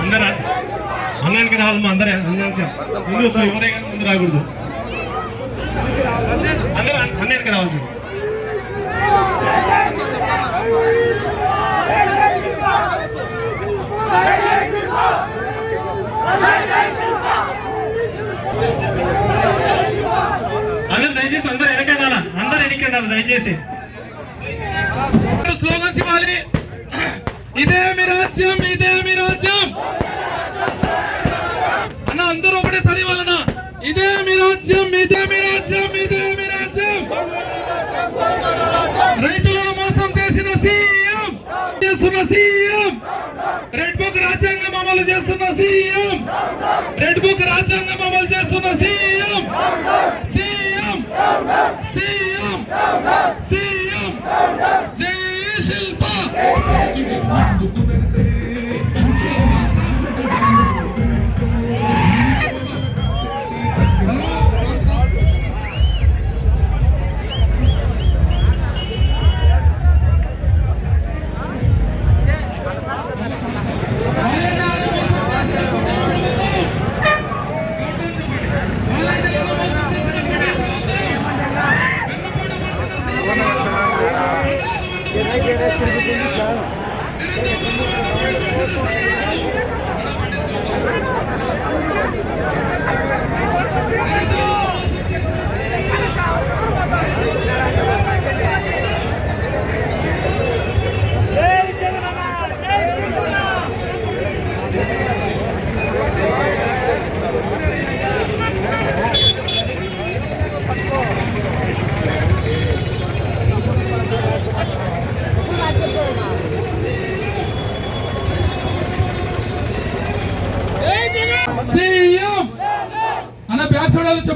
అందరూ అన్నానికి రావాలమ్మా అందరే అందరికి ముందు ఎవరే కానీ ముందు రాకూడదు. అందరూ అన్నానికి రావాలి. మీరు. అందరూ దయచేసి అందరూ వెనకెళ్ళాలా అందరూ దయచేసి. స్లోగన్స్ ఇవ్వాలి. ఇదే మీ రాజ్యం ఇదే మీ రాజ్యం. అన్న అందరూ ఒకటే సరి వాళ్ళన? ఇదే మీ రాజ్యం ఇదే మీ రాజ్యం ఇదే మీ రాజ్యం. రైతులను మోసం చేసిన సీఎం చేస్తున్న సీఎం. రెడ్ బుక్ రాజ్యాంగం అమలు చేస్తున్న సీఎం. రెడ్ బుక్ రాజ్యాంగం అమలు చేస్తున్న సీఎం. సీఎం. సీఎం. సీఎం. జై శిల్ప.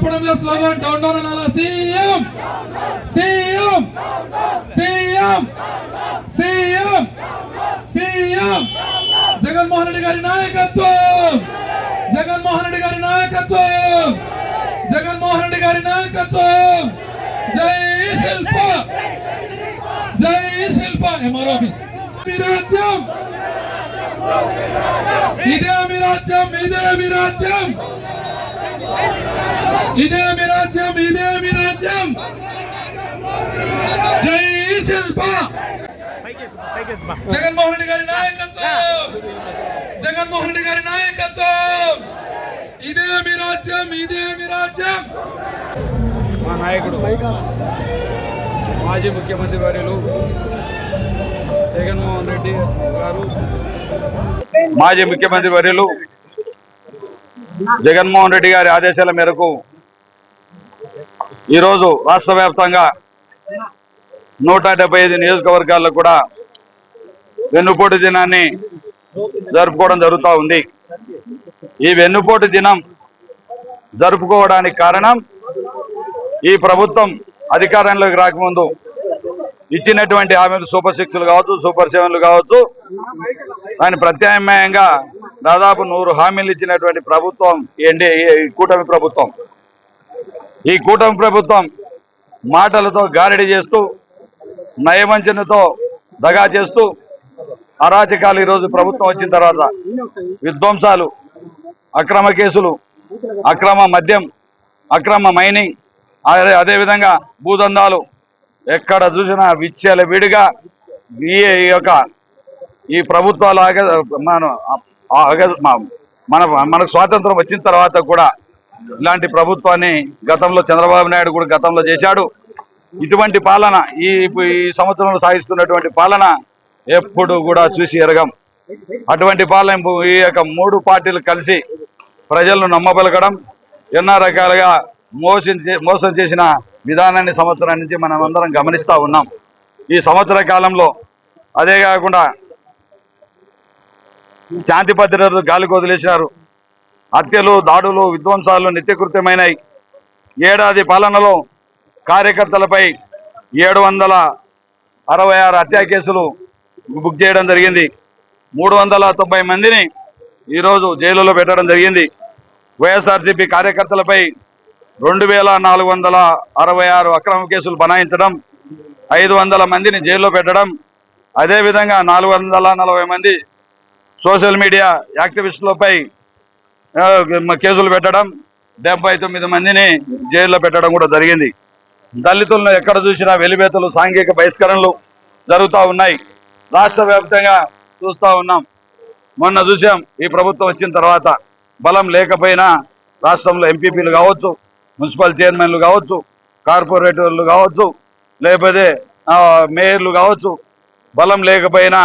చెప్పడంలో స్లోగన్ డౌన్ డౌన్ అనాలా CM CM CM CM CM Jaganmohan Reddy గారి నాయకత్వం. జగన్మోహన్ రెడ్డి గారి నాయకత్వం. జగన్మోహన్ రెడ్డి గారి నాయకత్వం. జై శిల్ప. జై శిల్ప. ఎంఆర్ ఆఫీస్ రాజ్యం. ఇదే మీ రాజ్యం ఇదే మీ రాజ్యం. ఇదే మీ రాజ్యం ఇదే మీ రాజ్యం. జై శిల్ప. జగన్మోహన్ రెడ్డి గారి నాయకత్వం. జగన్మోహన్ రెడ్డి గారి నాయకత్వం. ఇదే మీ రాజ్యం ఇదే మీ రాజ్యం. మా నాయకుడు మాజీ ముఖ్యమంత్రి వర్యులు జగన్మోహన్ రెడ్డి గారు. మాజీ ముఖ్యమంత్రి వర్యులు జగన్మోహన్ రెడ్డి గారి ఆదేశాల మేరకు ఈరోజు రాష్ట్ర వ్యాప్తంగా నూట డెబ్బై ఐదు నియోజకవర్గాల్లో కూడా వెన్నుపోటు దినాన్ని జరుపుకోవడం జరుగుతూ ఉంది. ఈ వెన్నుపోటు దినం జరుపుకోవడానికి కారణం ఈ ప్రభుత్వం అధికారంలోకి రాకముందు ఇచ్చినటువంటి హామీలు సూపర్ సిక్స్లు కావచ్చు సూపర్ సెవెన్లు కావచ్చు. దాని ప్రత్యామ్నాయంగా దాదాపు నూరు హామీలు ఇచ్చినటువంటి ప్రభుత్వం ఏంటి? ఈ కూటమి ప్రభుత్వం. ఈ కూటమి ప్రభుత్వం మాటలతో గారడి చేస్తూ నయవంచనతో దగా చేస్తూ అరాచకాలు ఈరోజు ప్రభుత్వం వచ్చిన తర్వాత విధ్వంసాలు అక్రమ కేసులు అక్రమ మద్యం అక్రమ మైనింగ్ అదే అదేవిధంగా భూదందాలు ఎక్కడ చూసినా విచ్చల విడిగా ఈ యొక్క ఈ ప్రభుత్వాలు ఆగ మన మన మనకు స్వాతంత్రం వచ్చిన తర్వాత కూడా ఇలాంటి ప్రభుత్వాన్ని గతంలో చంద్రబాబు నాయుడు కూడా గతంలో చేశాడు. ఇటువంటి పాలన ఈ ఈ సంవత్సరంలో సాగిస్తున్నటువంటి పాలన ఎప్పుడు కూడా చూసి ఎరగం. అటువంటి పాలన ఈ యొక్క మూడు పార్టీలు కలిసి ప్రజలను నమ్మబలగడం ఎన్నో రకాలుగా మోసం చే- మోసం చేసిన విధానాన్ని సంవత్సరం నుంచి మనం అందరం గమనిస్తూ ఉన్నాం. ఈ సంవత్సర కాలంలో అదే కాకుండా శాంతి భద్రతలు గాలికి వదిలేశారు హత్యలు దాడులు విధ్వంసాలు నిత్యకృత్యమైనాయి. ఏడాది పాలనలో కార్యకర్తలపై ఏడు వందల అరవై ఆరు హత్యా కేసులు బుక్ చేయడం జరిగింది. మూడు వందల తొంభై మందిని ఈరోజు జైలులో పెట్టడం జరిగింది. వైఎస్ఆర్సీపీ కార్యకర్తలపై రెండు వేల నాలుగు వందల అరవై ఆరు అక్రమ కేసులు బనాయించడం ఐదు వందల మందిని జైల్లో పెట్టడం అదేవిధంగా నాలుగు వందల నలభై మంది సోషల్ మీడియా యాక్టివిస్టులపై కేసులు పెట్టడం డెబ్బై తొమ్మిది మందిని జైల్లో పెట్టడం కూడా జరిగింది. దళితులను ఎక్కడ చూసినా వెలివేతలు సాంఘిక బహిష్కరణలు జరుగుతూ ఉన్నాయి. రాష్ట్ర వ్యాప్తంగా చూస్తూ ఉన్నాం. మొన్న చూసాం ఈ ప్రభుత్వం వచ్చిన తర్వాత బలం లేకపోయినా రాష్ట్రంలో ఎంపీపీలు కావచ్చు మున్సిపల్ చైర్మన్లు కావచ్చు కార్పొరేటర్లు కావచ్చు లేకపోతే మేయర్లు కావచ్చు బలం లేకపోయినా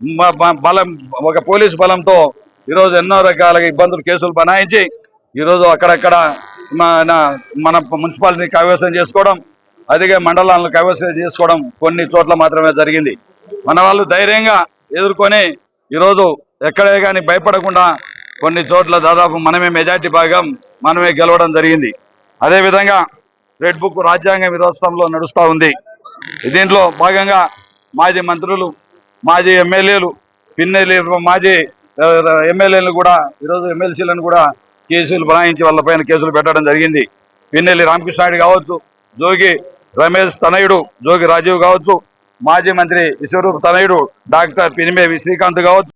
బలం ఒక పోలీస్ బలంతో ఈరోజు ఎన్నో రకాల ఇబ్బందులు కేసులు బనాయించి ఈరోజు అక్కడక్కడ మన మన మున్సిపాలిటీ కైవసం చేసుకోవడం అదిగే మండలాలను కైవసం చేసుకోవడం కొన్ని చోట్ల మాత్రమే జరిగింది. మన వాళ్ళు ధైర్యంగా ఎదుర్కొని ఈరోజు ఎక్కడే కానీ భయపడకుండా కొన్ని చోట్ల దాదాపు మనమే మెజార్టీ భాగం మనమే గెలవడం జరిగింది. అదేవిధంగా రెడ్ బుక్ రాజ్యాంగ విరోధంలో నడుస్తూ ఉంది. దీంట్లో భాగంగా మాజీ మంత్రులు మాజీ ఎమ్మెల్యేలు పిన్నెల్లి మాజీ ఎమ్మెల్యేలను ఎమ్మెల్యేలు కూడా ఈరోజు ఎమ్మెల్సీలను కూడా కేసులు బనాయించి వాళ్ళపైన కేసులు పెట్టడం జరిగింది. పిన్నెల్లి రామకృష్ణాయుడు కావచ్చు జోగి రమేష్ తనయుడు జోగి రాజీవ్ కావచ్చు మాజీ మంత్రి విశ్వరూప్ తనయుడు డాక్టర్ పినిమే శ్రీకాంత్ కావచ్చు.